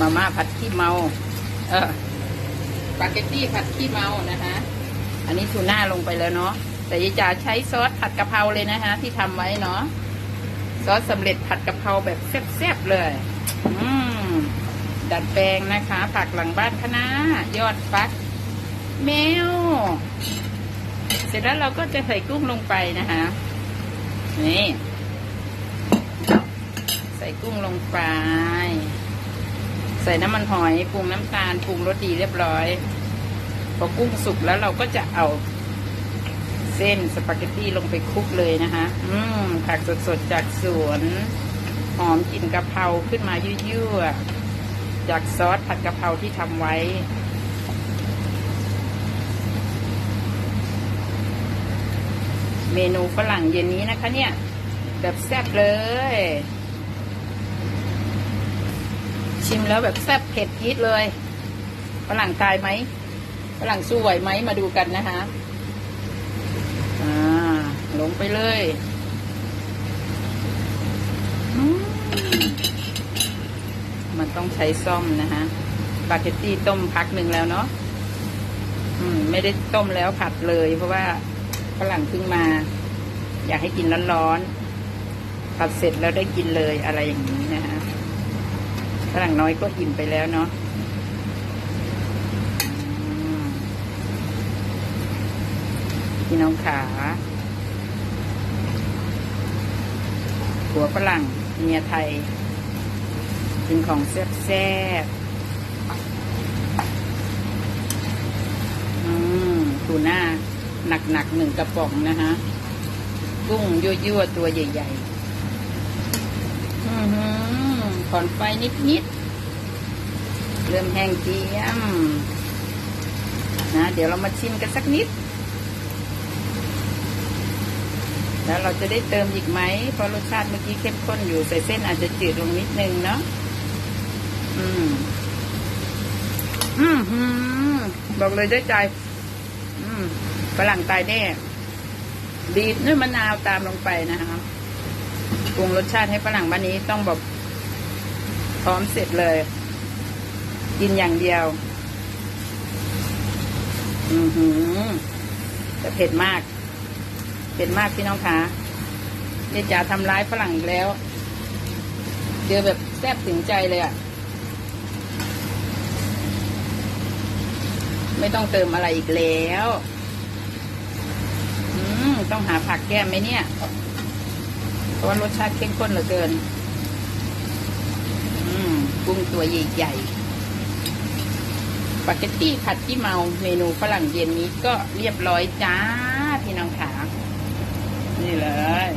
มาม่าผัดขี้เมา เออสปาเกตตี้ผัดขี้เมานะคะ อันนี้ทูน่าลงไปแล้วเนาะ แต่ยายจ๋าใช้ซอสผัดกะเพราเลยนะคะ ที่ทำไว้เนาะ ซอสสำเร็จผัดกะเพราแบบแซ่บๆเลย อืม ดัดแปลงนะคะ ผักหลังบ้านคะน้ายอดฟัก แมว เสร็จแล้วเราก็จะใส่กุ้งลงไปนะคะ นี่ ใส่กุ้งลงไป ใส่น้ำมันหอยปรุงน้ำตาลปรุงรสดีเรียบร้อย พอกุ้งสุกแล้วเราก็จะเอาเส้นสปาเกตตี้ลงไปคลุกเลยนะคะ อืมผักสดๆจากสวนหอมกลิ่นกะเพราขึ้นมายั่วๆจากซอสผัดกะเพราที่ทำไว้ เมนูฝรั่งเย็นนี้นะคะเนี่ย แบบแซ่บเลย ชิมแล้วแบบแซ่บเผ็ดจี๊ดเลยฝรั่งตายไหมฝรั่งสู้ไหวไหมมาดูกันนะคะอ่าลงไปเลยมันต้องใช้ซ่อมนะคะปาเกตตี้ต้มพักหนึ่งแล้วเนาะอืม ไม่ได้ต้มแล้วผัดเลย เพราะว่าฝรั่งเพิ่งมา อยากให้กินร้อนๆผัดเสร็จแล้วได้กินเลยอะไรอย่างนี้นะคะ ฝรั่งน้อยก็อิ่มไปแล้วเนาะมพี่น้องขาหัวฝรั่งเมียไทยกินของแซ่บๆอืมทูน่าหนักๆหนึ่งกระป๋องนะคะกุ้งยั่วๆตัวใหญ่ ๆ อือหือ ผ่อนไฟนิดๆเริ่มแห้งเจียมนะเดี๋ยวเรามาชิมกันสักนิด แล้วเราจะได้เติมอีกไหมเพราะรสชาติเมื่อกี้เข้มข้นอยู่ใส่เส้นอาจจะจืดลงนิดนึงเนาะอืมอืมหืมบอกเลยด้วยใจ อืมฝรั่งตายแน่บีบด้วยมะนาวตามลงไปนะคะปรุงรสชาติให้ฝรั่งบ้านนี้ต้องแบบ ร้อมเสร็จเลย กินอย่างเดียว อือหือแต่เผ็ดมาก เผ็ดมากพี่น้องคะเจ๊จ๋าทำร้ายฝรั่งอีกแล้วเจอแบบแซ่บถึงใจเลยอะ่ะ ไม่ต้องเติมอะไรอีกแล้วอืมต้องหาผักแก้มไหมเนี่ย เพราะว่ารสชาติเข้มข้นเหลือเกิน งตัวใหญ่ๆปาเกตตี้ผัดที่เมาเมนูฝรั่งเย็นนี้ก็เรียบร้อยจ้า พี่น้องขานี่เลย